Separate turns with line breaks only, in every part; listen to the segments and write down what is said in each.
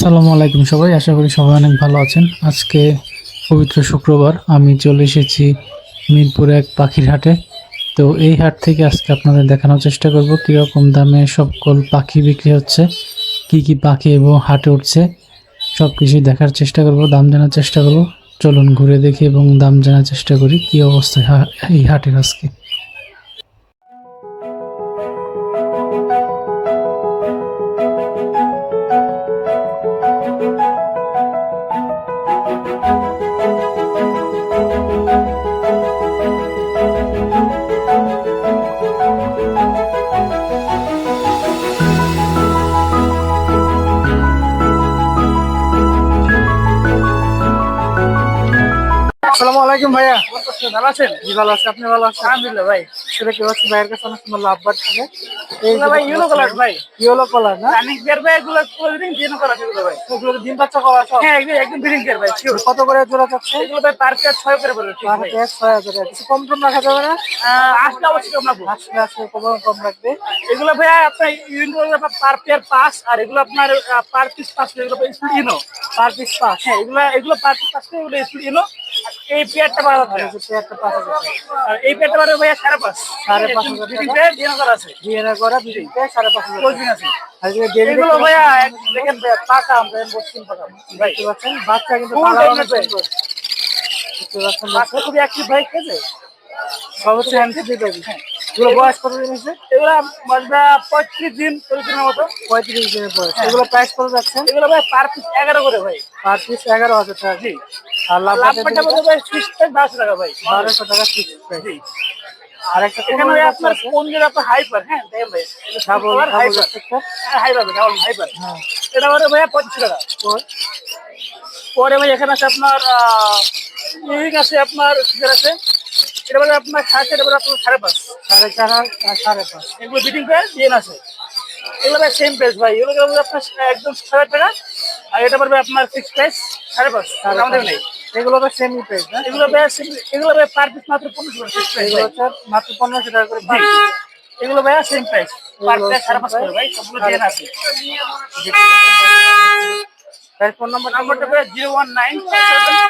আসসালামু আলাইকুম সবাই, আশা করি সবাই অনেক ভালো আছেন। আজকে পবিত্র শুক্রবার, আমি চলে এসেছি মিরপুর এক পাখির হাটে। তো এই হাট থেকে আজকে আপনাদের দেখানোর চেষ্টা করব, কীরকম দামে সকল পাখি বিক্রি হচ্ছে, কি কি পাখি এবং হাটে উঠছে সব কিছুই দেখার চেষ্টা করব, দাম জানার চেষ্টা করব। চলুন ঘুরে দেখি এবং দাম জানার চেষ্টা করি, কি অবস্থায় হা- এই হাটের আজকে।
আসসালামু আলাইকুম ভাইয়া। ভালো আছেন? জি ভালো আছি। আপনি ভালো আছেন? আলহামদুলিল্লাহ ভাই। সেটা কি হচ্ছে? ভাইয়ের কাছে অনেক সুন্দর লাভ বাট থাকে
ভাই ইয়েলো কালার ভাই।
ইয়েলো কালার না?
রানিং পেয়ার ভাই এগুলো পুরো দিন করা সেগুলো ভাই।
এগুলো ডিম বাচ্চা করা সব?
হ্যাঁ একদম একদম ব্রিডিং পেয়ার ভাই
কত করে জোড়া চাচ্ছে
এগুলো ভাই পার পেয়ার ছয় করে পড়বে
পার পেয়ার ছয় হাজার। টাকা কিছু কম টম রাখা যাবে না?
আসলে অবশ্যই কম রাখব।
আসলে আসলে কম কম রাখবে।
এগুলো ভাই আপনার ইউনিট পার পেয়ার পাস আর এগুলো আপনার পার পিস পাস এগুলো
পার পিস পাঁচ।
হ্যাঁ এগুলো এগুলো পার পিস পাস এগুলো স্টুডিনো এই পেয়ারটা বারো হাজার।
পেয়ারটা পাঁচ হাজার।
আর এই পেয়ারটা বারো ভাইয়া সাড়ে পাঁচ।
সাড়ে পাঁচ হাজার। টাকা।
পেয়ার ডিম করা আছে।
ডিএনএ করা দুদিন পেয়ার সাড়ে পাঁচ হাজার।
কোচিং আছে।
আর যে ডেলি
এগুলো ভাইয়া দেখেন ভাইয়া পাকা আমরা বসছেন পাকা
দেখতে পাচ্ছেন? বাচ্চা কিন্তু দেখতে পাচ্ছেন?
বাচ্চা খুবই অ্যাক্টিভ ভাই
দিয়ে দেবে। এগুলো বয়স কত দিন
এগুলো বাজবে পঁয়ত্রিশ দিন চল্লিশ দিনের মতো।
পঁয়ত্রিশ দিনের বয়স। এগুলো প্রাইস করে যাচ্ছেন
এগুলো ভাই পার পিস এগারো করে ভাই।
পার পিস এগারো হাজার টাকা।
জি।
আর লাভ
লাভ বলতে ভাই বারোশো টাকা ভাই।
বারোশো টাকা ফিক্স প্রাইস আর একটা
এখানে ভাই আপনার কোন জায়গা আপনার হাইপার হ্যাঁ দেখেন ভাই।
Double
hyper hyper double hyper
হ্যাঁ
এটা মানে ভাইয়া পঁচিশ টাকা। পরে ভাই এখানে আছে আপনার ইউরিক আছে আপনার আছে। এটা বলে আপনার সাড়ে চার এবার আপনার সাড়ে পাঁচ।
সাড়ে চার সাড়ে পাঁচ।
এগুলো বিটিং পেয়ার ডিএন আছে। এগুলো ভাই সেম প্রাইস ভাই। এগুলো আপনার একদম সাড়ে টাকা আর এটা পড়বে আপনার ফিক্স প্রাইস সাড়ে পাঁচ। আমাদের নেই।
এগুলো তো সেমি প্রাইস না?
এগুলো ভাই এগুলো ভাই পার পিস মাত্র পনেরোশো টাকা
এগুলো
ভাই।
মাত্র পনেরোশো টাকা করে পার
এগুলো ভাইয়া সেম প্রাইস পার প্রাইস সাড়ে পাঁচ করে ভাই সবগুলো ডিএন আছে
তাই ফোন নাম্বার
নাম্বারটা ভাই zero one nine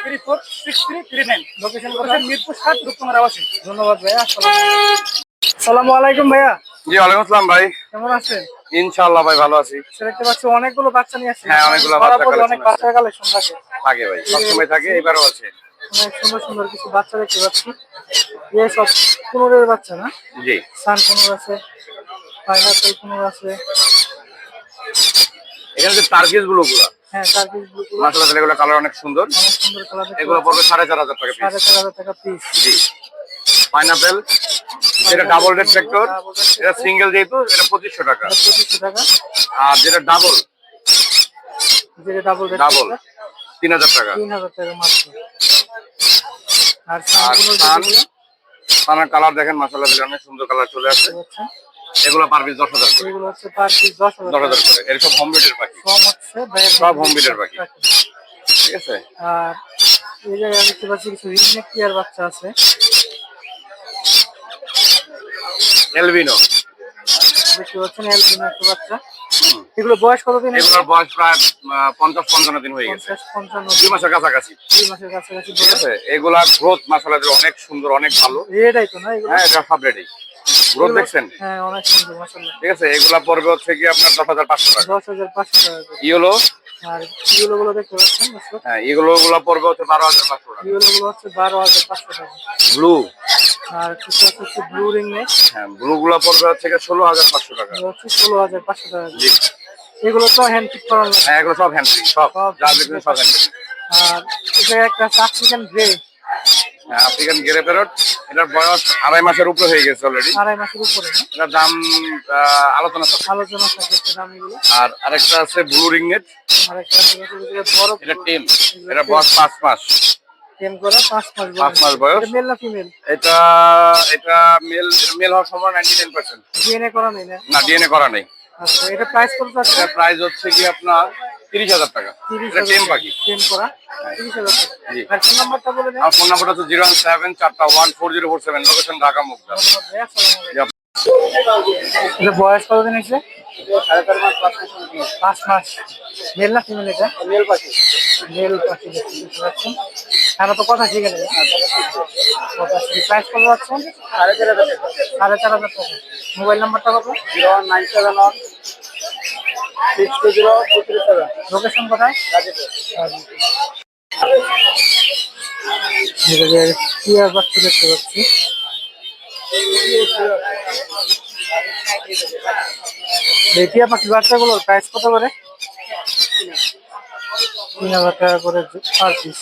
three four six three three
nine
location Mirpur সাত রূপকুমার আবাসিক।
ধন্যবাদ ভাইয়া আসসালামু আলাইকুম ভাইয়া।
জি ওয়ালাইকুম আসসালাম ভাই।
কেমন আছেন?
ইনশাআল্লাহ ভাই ভালো আছি।
সে দেখতে পাচ্ছি অনেকগুলো বাচ্চা নিয়ে আসছে
হ্যাঁ, অনেকগুলো বাচ্চা
অনেক বাচ্চা কালেকশন থাকে।
থাকে ভাই সবসময় থাকে এবারও আছে।
অনেক সুন্দর সুন্দর কিছু বাচ্চা দেখতে পাচ্ছি। ইয়ে সব কুনুরের বাচ্চা না?
জি।
সান কুনুর আছে পাইনাপেল কুনুর আছে।
এখানে যে টার্কিসগুলো গুলো
হ্যাঁ টার্কিশগুলো।
মাসাল্লাহ এগুলো কালার অনেক সুন্দর।
অনেক সুন্দর কালার
এগুলো পড়বে সাড়ে চার হাজার টাকা
সাড়ে
পিস
চার হাজার টাকা পিস
জি। পাইনাপেল যেটা ডাবল রেড ফ্যাক্টর এটা সিঙ্গেল যেহেতু এটা পঁচিশশো টাকা।
পঁচিশশো টাকা।
আর যেটা ডাবল
যেটা ডাবল
ডাবল তিন হাজার টাকা।
তিন হাজার টাকা মাত্র। আর
আর
সান কুনুর
সান
যেগুলো
সানের কালার দেখেন মাসাল্লাহ অনেক সুন্দর কালার চলে আসে এগুলো পার পিস দশ হাজার করে।
এগুলো হচ্ছে পার পিস দশ হাজার
দশ হাজার করে। এর সব হোম বিটের পাখি। সব breeder পাখি। ঠিক আছে?
আর এই জায়গায় দেখতে পাচ্ছি কিছু রিজনেক টিয়ার বাচ্চা আছে।
এলবিনো
দেখতে পাচ্ছেন এলপিনো একটা বাচ্চা এগুলো বয়স কতদিন?
এগুলোর বয়স প্রায় পঞ্চাশ পঞ্চান্ন দিন হয়ে গেছে। দুই মাসের কাছাকাছি।
দুই মাসের কাছাকাছি
ঠিক আছে? এগুলা গ্রোথ মাসালা অনেক সুন্দর অনেক ভালো।
রেডাই তো না
হ্যাঁ এটা সব রেডি গ্রোথ দেখছেন?
হ্যাঁ অনেক সুন্দর মাসাল্লাহ
ঠিক আছে? এগুলা পড়বে হচ্ছে কি আপনার দশ হাজার পাঁচশো টাকা।
দশ হাজার পাঁচশো টাকা
ইয়েলো
আরগুলো দেখতে পাচ্ছেন
হ্যাঁ এগুলো গুলা পড়বে হচ্ছে বারো হাজার পাঁচশো টাকা।
গুলো হচ্ছে বারো হাজার পাঁচশো টাকা।
ব্লু
আর কিছু আছে হচ্ছে ব্লু রিং নেক
হ্যাঁ ব্লু গুলা পড়বে হচ্ছে কি ষোলো হাজার পাঁচশো টাকা।
ষোলো হাজার পাঁচশো টাকা।
জি।
এগুলো তো হ্যান্ড ফিট করানো।
হ্যাঁ এগুলো সব হ্যান্ড্রি সব
সব
যা দেখবেন সব হ্যান্ড্রি
আর এটা একটা আফ্রিকান গ্রে
হ্যাঁ আফ্রিকান গেরে প্যারট। এটার বয়স আড়াই মাসের উপরে হয়ে গেছে অলরেডি
আড়াই মাসের উপরে।
এটার দাম আলোচনা।
আলোচনা সাপেক্ষে দাম এগুলো।
আর আরেকটা আছে ব্লু রিংনেট
আর একটা আছে বড়
এটা টেম এটা বয়স পাঁচ মাস।
টেম করা পাঁচ মাস
পাঁচ মাস বয়স।
মেল না ফিমেল
এটা এটা মেল মেল হওয়ার সময় নাইনটি টেন পার্সেন্ট
ডিএনএ করা নেই না?
না ডিএনএ করা নেই।
আচ্ছা এটা প্রাইস কত আছে
এটা প্রাইস হচ্ছে কি আপনার তিরিশ হাজার টাকা।
তিরিশ
টেম
করা? টাকা আর ফোন নাম্বারটা বলে দেন।
আমার ফোন নাম্বারটা হচ্ছে জিরো ওয়ান সেভেন চারটা one four zero four
seven location Dhaka Mugda. এটা বয়স কতদিন হয়েছে?
সাড়ে চার মাস পাঁচ মাস
পাঁচ মাস। মেল না ফিমেল এটা?
মেল পাখি।
মেল পাখি দেখতে পাচ্ছেন। তারা তো কথা নেবে কথা প্রাইস কত পাচ্ছেন
সাড়ে চার হাজার টাকা।
সাড়ে চার হাজার টাকা। মোবাইল নাম্বারটা কত
zero nine seven one six two zero two three seven.
Location কোথায়? দেখতে পাচ্ছি। টিয়া পাখি বাচ্চাগুলোর প্রাইস কত করে? তিন হাজার টাকা করে পার পিস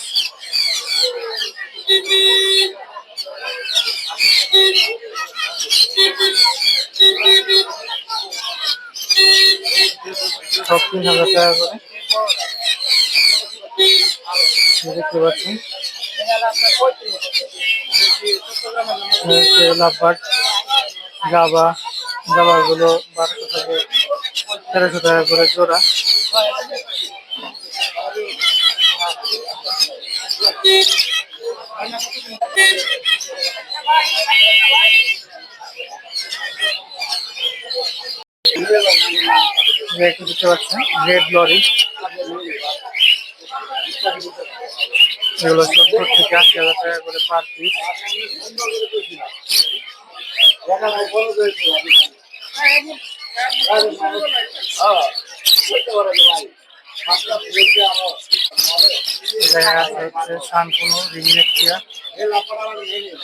সব তিন হাজার টাকা করে। দেখতে পাচ্ছেন। লাভবার্ড, জাবা। জাবাগুলো বারোশো থেকে, তেরোশো টাকা করে জোড়া। দেখতে পাচ্ছেন রেড লরি এগুলো সত্তর থেকে আশি হাজার টাকা করে পার পিস হচ্ছে শানকুনো রিংনেক্টিয়া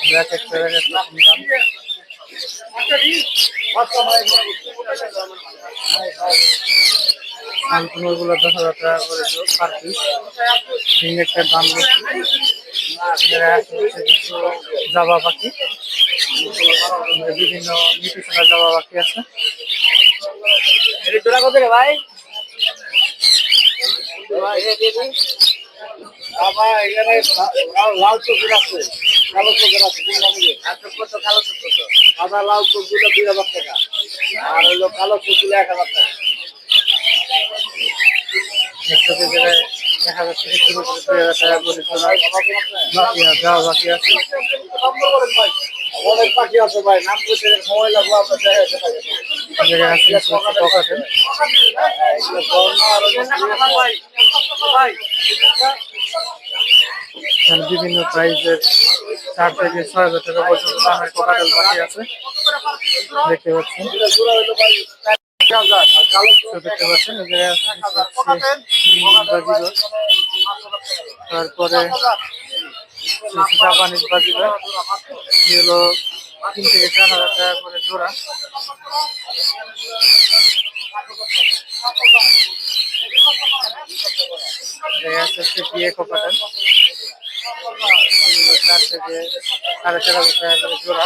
ব্ল্যাক এক্সপের দাম শানকুনো গুলো দশ হাজার টাকা করে পার পিস রিংনেক্টিয়ার দাম বেশি জাবা পাখি বিভিন্ন নিউট্রিশনাল জাবা পাখি আছে
জোড়া কত রে আমার এখানে লাল চোখের আছে কালো চোখের আছে কালো চোখ কত সাদা লাল চোখ দুটো দুই হাজার আর হলো কালো চোখগুলো এক হাজার
বাকি বাকি
অনেক পাখি আছে ভাই নাম করতে সময় আপনার সেটা
এই জায়গায় আছে। বিভিন্ন প্রাইসের চার থেকে ছয় হাজার টাকা পর্যন্ত দামের পকাটেল পাখি আছে। দেখতে পাচ্ছেন দেখতে পাচ্ছেন তারপরে জাপানিজ বাজিগর এগুলো তিন থেকে চার হাজার টাকা করে জোড়া। হচ্ছে বিয়ে এগুলো চার থেকে সাড়ে চার হাজার টাকা করে জোড়া।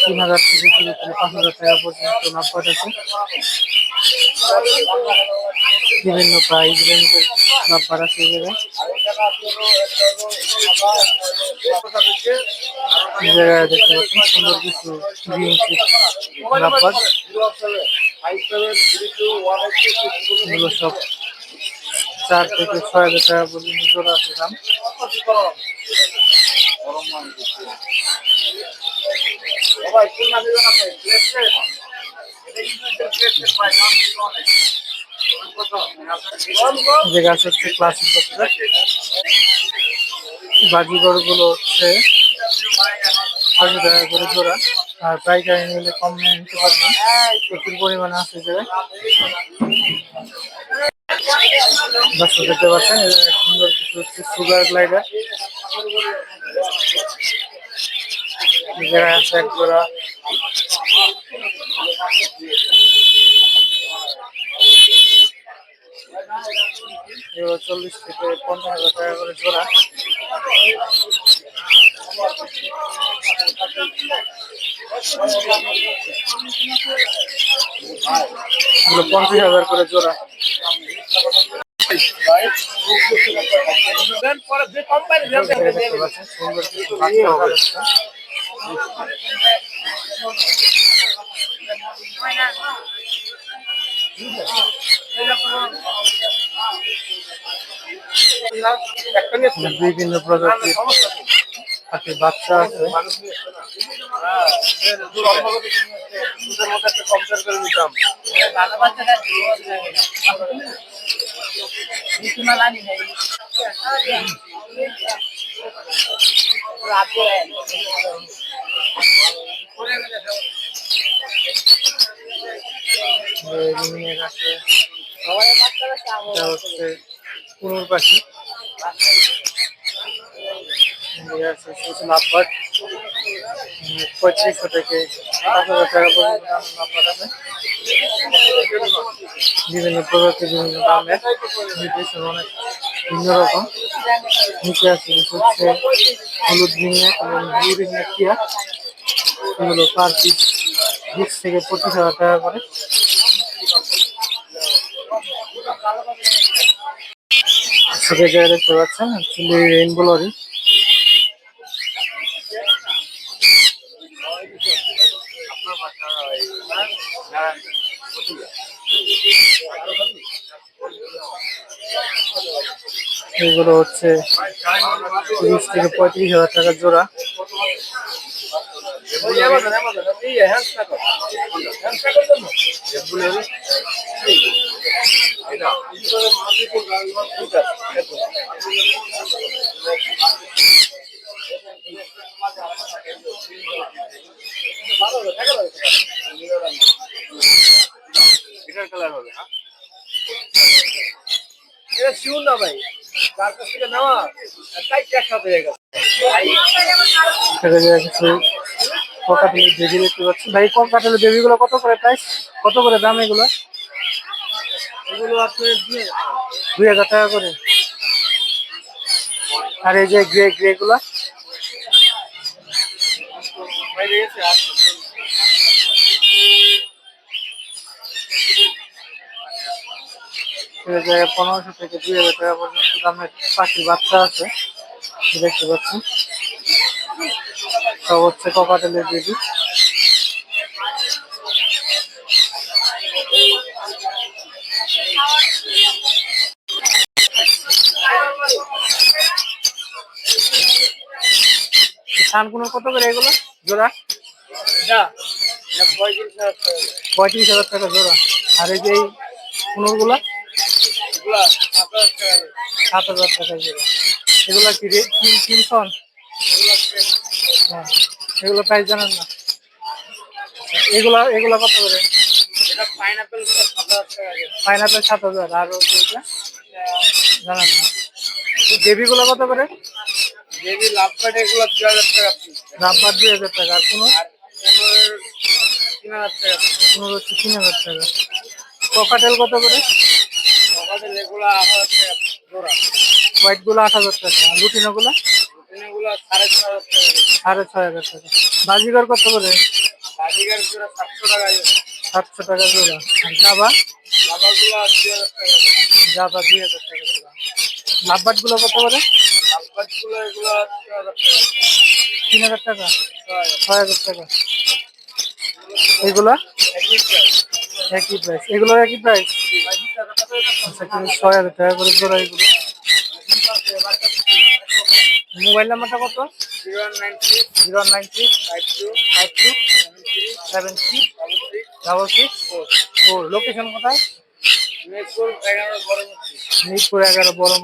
তিন হাজার থেকে শুরু করে পাঁচ হাজার টাকা পর্যন্ত লাভবাট আছে। বিভিন্ন প্রাইস রেঞ্জের লাভবার আছে। এই জায়গায় দেখতে পাচ্ছেন সুন্দর কিছু লাভবার এগুলো সব চার থেকে ছয় হাজার টাকা পর্যন্ত চলে আসে দাম। যে গাছ হচ্ছে ক্লাসিক বাজিগরগুলো হচ্ছে আশি টাকা করে জোড়া। আর পাইকারি নিলে কম নিতে পারবেন। প্রচুর পরিমাণে আছে যে দর্শক দেখতে পাচ্ছেন সুন্দর কিছু হচ্ছে সুগার গ্লাইডার চল্লিশ থেকে পঞ্চাশ হাজার টাকা করে জোড়া। পঞ্চাশ হাজার করে জোড়া
পরে যে কোম্পানি
এখানে দেখতে পাচ্ছেন সুন্দর কিছু বাচ্চা কালেকশন বিভিন্ন প্রজাতির পাখির বাচ্চা আছে। আছে হচ্ছে কুনুর পাখি। পঁয়ত্রিশশো থেকে টাকা পর্যন্ত বিভিন্ন প্রজাতির বিভিন্ন দামের অনেক ভিন্ন রকম নিচে আছে হচ্ছে হলুদ রিঙে এবং ব্লু এগুলো পার পিস বিশ থেকে পঁচিশ হাজার টাকা করে ছোট জায়গায় দেখতে পাচ্ছেন অ্যাকচুয়ালি রেইনবো লরি এগুলো হচ্ছে তিরিশ থেকে পঁয়ত্রিশ হাজার টাকা জোড়া।
এটার কালার হবে হ্যাঁ এটা শিউর না ভাই। যার কাছ থেকে নেওয়া তাই গেছে।
ককাটেলের বেবি দেখতে পাচ্ছি। ভাই ককাটেলের বেবিগুলো কত করে প্রাইস কত করে দাম এগুলো?
এগুলো আপনার
দুই হাজার টাকা করে। আর এই যে গ্রে গ্রে গুলা? জায়গায় পনেরোশো থেকে দুই হাজার টাকা পর্যন্ত দামের পাখির বাচ্চা আছে। দেখতে পাচ্ছি সব হচ্ছে ককাটেলের বেবি ধানগুলো কত করে এগুলো? জোড়া?
পঁয়ত্রিশ হাজার টাকা
পঁয়ত্রিশ হাজার টাকা জোড়া। আর এই যে পুনরগুলা
এগুলা সাত হাজার টাকা
জোড়া এগুলা কি রে তিন তিনশন হ্যাঁ এগুলো প্রাইস জানেন না? এগুলা এগুলা কত করে?
পাইনাপেল সাত হাজার
পাইনাপেল সাত হাজার আর জানেন না। বেবিগুলো কত করে?
বেবি লাভ কার্ড এগুলো দু হাজার টাকা
রাব্বার দুই হাজার টাকা আর কোনো?
তিন হাজার টাকা।
তিন হাজার টাকা। ককাটেল কত করে?
এগুলো টাকা জোড়া।
হোয়াইটগুলো আট হাজার টাকা। আর লুটিনোগুলো?
এগুলো সাড়ে ছ হাজার টাকা।
সাড়ে ছয় হাজার টাকা। বাজিগার কত করে?
বাজিগার জোড়া সাতশো টাকা
সাতশো টাকা জোড়া। আর জাবা
লাভাগুলো দুই হাজার টাকা।
জাবা দুই হাজার টাকা জোড়া। লাভবাটগুলো কত করে?
লাভবার্ডগুলো এগুলো তিন হাজার টাকা ছয়।
ছয় হাজার টাকা। এগুলা
একই
প্রাইস এগুলো একই প্রাইস আচ্ছা কিন্তু ছয় হাজার টাকা করে জোড়া এগুলো। মোবাইল নাম্বারটা কত? Zero
nine zero
nine six
five five
seven double six location কোথায়? মিরপুর এগারো বড়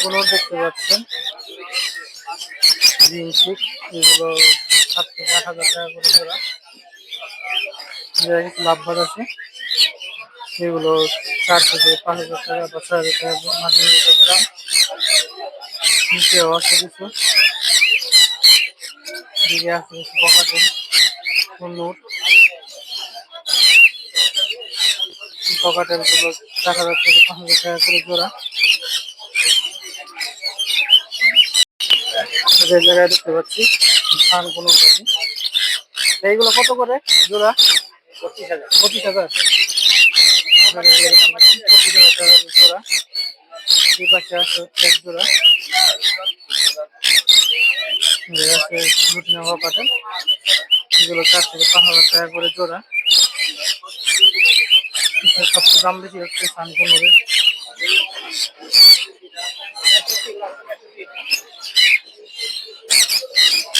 কোনো দেখতে পাচ্ছেন? গ্রিন চিক এগুলো সাত থেকে আট হাজার টাকা করে জোড়া। যারা কিছু লাভবাদ আছে। সেগুলো চার থেকে পাঁচ হাজার টাকা বা হাজার টাকা মাঝে মাঝে দাম। নিচেও আছে কিছু। দিকে আছে কিছু বকাতে হলুদ। পকেটেরগুলো চার হাজার থেকে পাঁচ হাজার টাকা করে জোড়া। যে জায়গায় দেখতে পাচ্ছি, ধান কোনো এইগুলো কত করে জোড়া? পঁচিশ হাজার। পঁচিশ হাজার জোড়া। আছে পাটেল এগুলো চার থেকে পাঁচ হাজার করে জোড়া। সবচেয়ে দাম বেশি হচ্ছে সানকুনোরের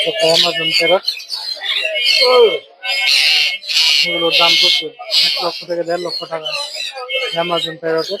একটা অ্যামাজন প্যারট এগুলোর দাম প্রচুর এক লক্ষ থেকে দেড় লক্ষ টাকা অ্যামাজন প্যারটের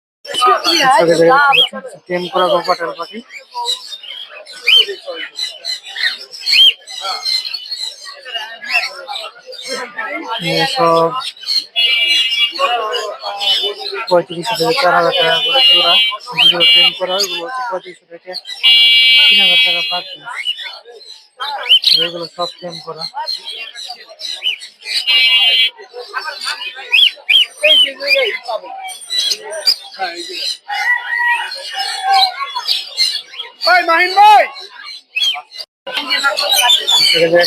টেম করা গোপাটার পাখি। সব পঁয়ত্রিশশো থেকে চার হাজার টাকা করে জোড়া যেগুলো টেম করা হচ্ছে পঁয়ত্রিশশো থেকে তিন হাজার টাকা পার এগুলো সব টেম করা।
মাহিন ভাই।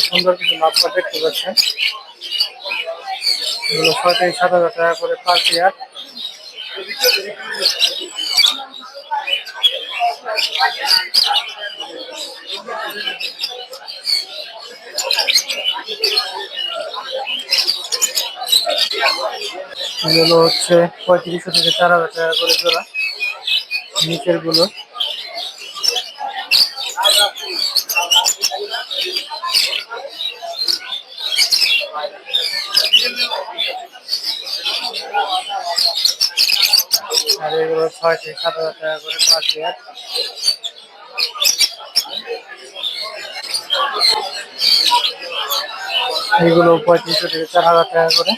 সুন্দর কিছু লাভ দেখতে পাচ্ছেন। এগুলো ছয় করে পার পেয়ার এগুলো হচ্ছে পঁয়ত্রিশশো থেকে চার হাজার টাকা করে জোড়া। নিচেরগুলো। আর এগুলো ছয় থেকে সাত হাজার টাকা করে পাঁচ এগুলো পঁয়ত্রিশশো থেকে চার হাজার টাকা করে।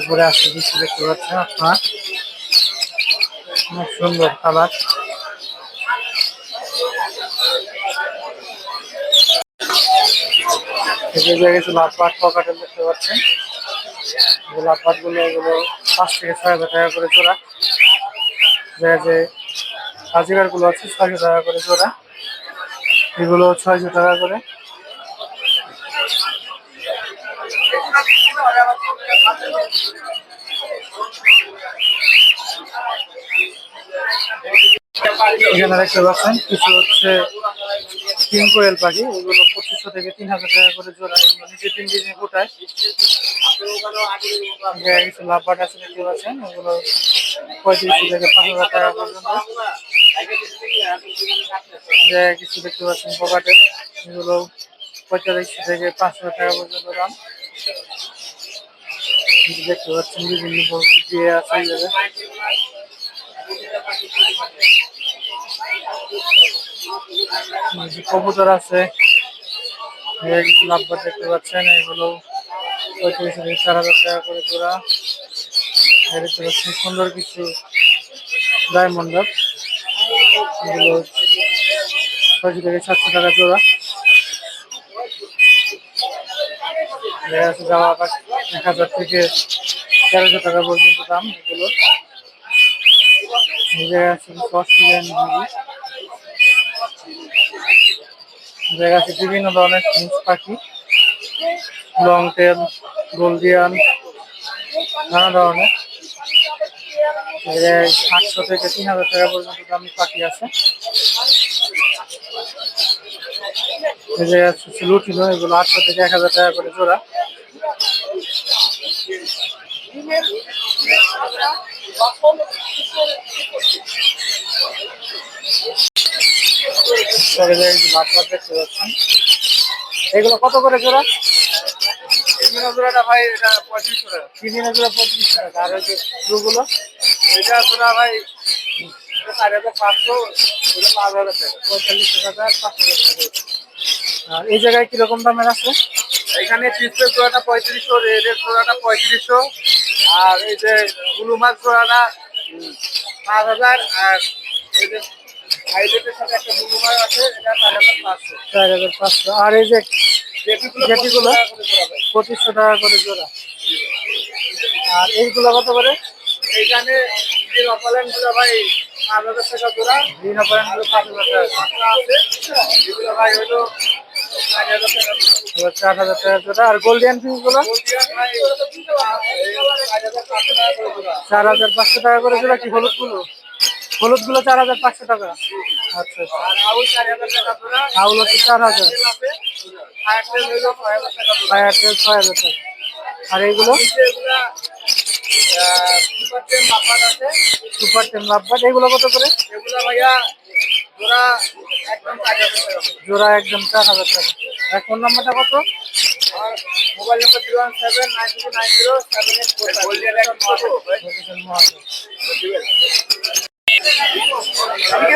উপরে আসতে দিচ্ছি দেখতে পাচ্ছেন আপনার? অনেক সুন্দর পাট পকেটে দেখতে পাচ্ছেন। এগুলো পাঁচ থেকে ছয় হাজার টাকা করে জোড়া। যায়গুলো আছে, ছয়শো টাকা করে এগুলো ছয়শো টাকা করে। এখানে দেখতে পাচ্ছেন কিছু হচ্ছে তিন কোয়েল পাখি, ওগুলো পঁচিশশো থেকে তিন হাজার টাকা করে জোড়া। এগুলো নিচে তিন দিনে কোটায় কিছু লাভ বাট আছে দেখতে পাচ্ছেন, ওগুলো পঁয়ত্রিশশো থেকে পাঁচ হাজার টাকা পর্যন্ত। কিছু দেখতে পাচ্ছেন পকেটের এগুলো পঁয়তাল্লিশশো থেকে পাঁচ হাজার টাকা পর্যন্ত দাম। দেখতে পাচ্ছেন বিভিন্ন প্রকৃতি আছে কবুতর আছে। দেখতে পাচ্ছেন। এগুলো পঁয়ত্রিশ চার হাজার টাকা করে এর দেখতে পাচ্ছেন সুন্দর কিছু ডায়মন্ড এগুলো ছয়শো থেকে সাতশো টাকা দেখা যাচ্ছে যাওয়া আকাশ এক হাজার থেকে তেরোশো টাকা পর্যন্ত দাম এগুলো। আছে জায়গা আছে বিভিন্ন ধরনের ফিঞ্চ পাখি। লং টেল গোল্ডিয়ান নানা ধরনের। আটশো থেকে তিন হাজার টাকা পর্যন্ত দামি পাখি আছে। এগুলো আটশো থেকে এক হাজার টাকা করে জোড়া পরে যে এই যে বাটপাট এগুলো কত করে জোড়া?
ভাই এটা পঁয়ত্রিশশো টাকা
তিন পঁচিশ টাকা আর ওই
ভাই হাজার পাঁচশো পাঁচ হাজার টাকা
পঁয়তাল্লিশশো টাকা এই জায়গায় কীরকম দামের আছে?
এখানে পঁয়ত্রিশশো, রেডের জোড়াটা পঁয়ত্রিশশো আর এই যে ব্লু মাছ জোড়াটা পাঁচ হাজার আর এই যে সাথে একটা ব্লু মাছ আছে এটা চার হাজার পাঁচশো।
চার হাজার পাঁচশো। আর এই যে
জেটিগুলো
পঁচিশশো টাকা করে জোড়া আর এইগুলো কত করে?
এইখানে যে গুলো ভাই পাঁচ হাজার টাকা জোড়া
গ্রিন অপারেন্টগুলো পাঁচ হাজার টাকা
আছে। এগুলো ভাই হলো চার হাজার টাকা জোড়া
চার হাজার টাকা জোড়া। আর গোল্ডিয়ান ফিসগুলো
গোল্ডিয়ান ভাই চার হাজার পাঁচশো টাকা করে জোড়া
চার হাজার পাঁচশো টাকা করে কি হলুদগুলো? হলুদগুলো চার হাজার পাঁচশো টাকা। আচ্ছা আচ্ছা।
আউল
হচ্ছে চার হাজার।
আর ছয় হাজার টাকা।
আর এইগুলো?
সুপার টেন
লাভবাট এগুলো কত করে?
এগুলা ভাইয়া জোড়া একদম চার হাজার টাকা।
আর ফোন নাম্বারটা কত?
Mobile number zero one seven nine two nine zero
seven eight
four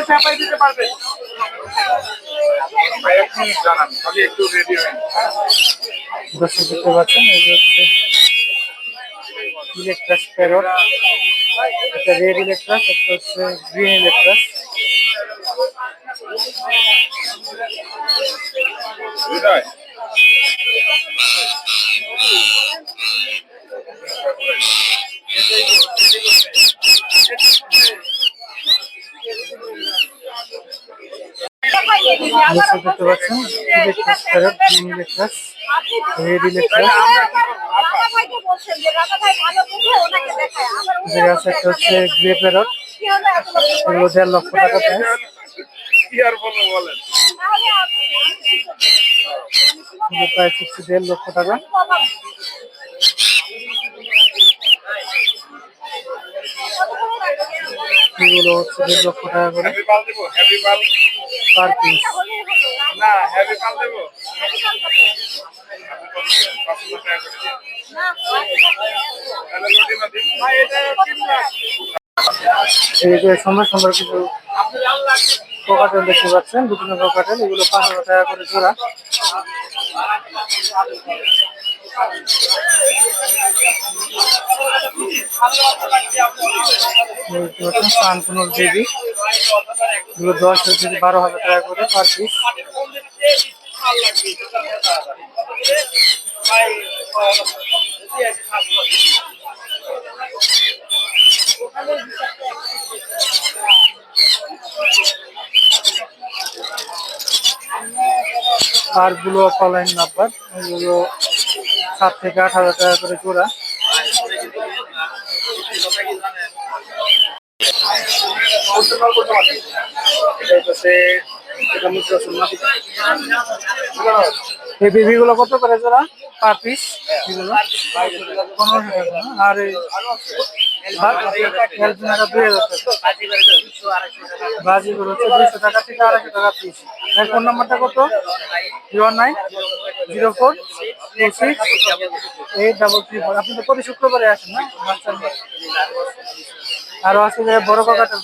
চাপাই দিতে
দর্শক দেখতে পাচ্ছেন এই হচ্ছে ইলেকট্রাস প্যারট একটা রেড ইলেকট্রাস একটা হচ্ছে গ্রিন ইলেকট্রাস দর্শক দেখতে পাচ্ছেন ইলেকট্রাস প্যারট গ্রিন হচ্ছে গ্রে প্যারট। এগুলো দেড় লক্ষ টাকা প্রাইস
কি আর বলব বলেন?
এগুলো প্রাইস হচ্ছে দেড় লক্ষ টাকা। এগুলো হচ্ছে দেড় লক্ষ টাকা করে। পার পিস
না পাল দেবো
সুন্দর সুন্দর কিছু কোকাটেল দেখতে পাচ্ছেন বিভিন্ন কোকাটেল এগুলো পাঁচ হাজার টাকা করে জোড়া। শান্তনুর দেবী। এগুলো দশ থেকে বারো হাজার টাকা করে পার পিস আরগুলো অফলাইন নাম্বার এগুলো সাত থেকে আট হাজার টাকা করে জোড়া।
এটা হচ্ছে এটা
এই বেবি গুলো কত করে জোড়া? পার পিস এগুলো? পনেরোশো টাকা আর টাকা বাজিগুলো হচ্ছে দুইশো টাকা থেকে আড়াইশো টাকা পিস আর ফোন নাম্বারটা কত? Zero nine zero four six eight double three four. আপনি তো প্রতি শুক্রবারে আসেন না। আরও আছে যে বড় কাকাটা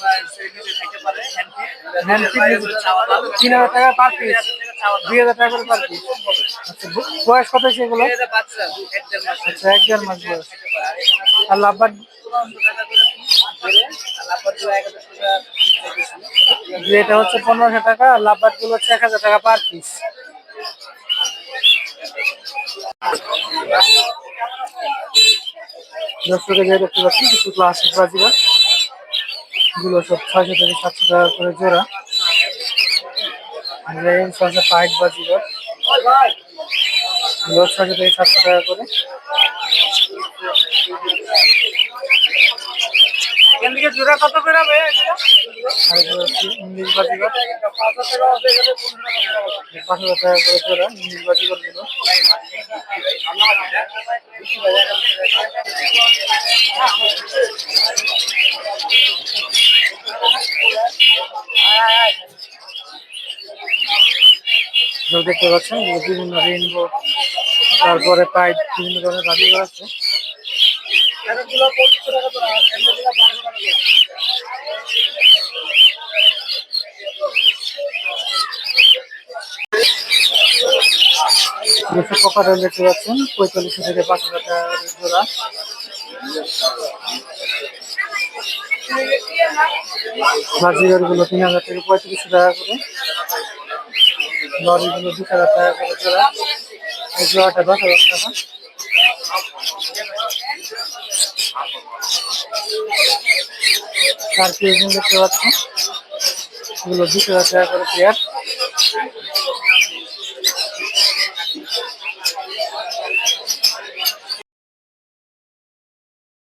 তিন হাজার টাকা পার পিস দুই হাজার টাকা করে পার বয়স কত এগুলো? আচ্ছা এক দেড় মাস বয়স। আর লাভবার? এটা হচ্ছে পনেরোশো টাকা, আর লাভবারগুলো হচ্ছে এক হাজার টাকা পার পিস দর্শকে যে দেখতে পাচ্ছি, কিছু ক্লাসিক বাজিরা। এগুলো সব ছয়শো থেকে সাতশো টাকা করে জোড়া। রেঞ্জ আছে ফাইট বাজিরা এগুলো ছয়শো থেকে সাতশো টাকা করে।
জোড়া কত এগুলো
ইংলিশ বাজিগর পাঁচ হাজার টাকা করে জোড়া ইংলিশ বাজিগরগুলো এগুলো দেখতে পাচ্ছেন বিভিন্ন রেইনবো, তারপরে পাইপ বিভিন্ন ধরনের বাজিগর আছে। দুশো দেখতে পাচ্ছেন পঁয়তাল্লিশশো থেকে পাঁচ হাজার টাকা জোড়া বাজিগারগুলো তিন হাজার থেকে পঁয়ত্রিশশো টাকা করে লরিগুলো দু হাজার করে জোড়া এই জোড়াটা দশ টাকা দেখতে পাচ্ছি। এগুলো দু হাজার টাকা করে পেয়ার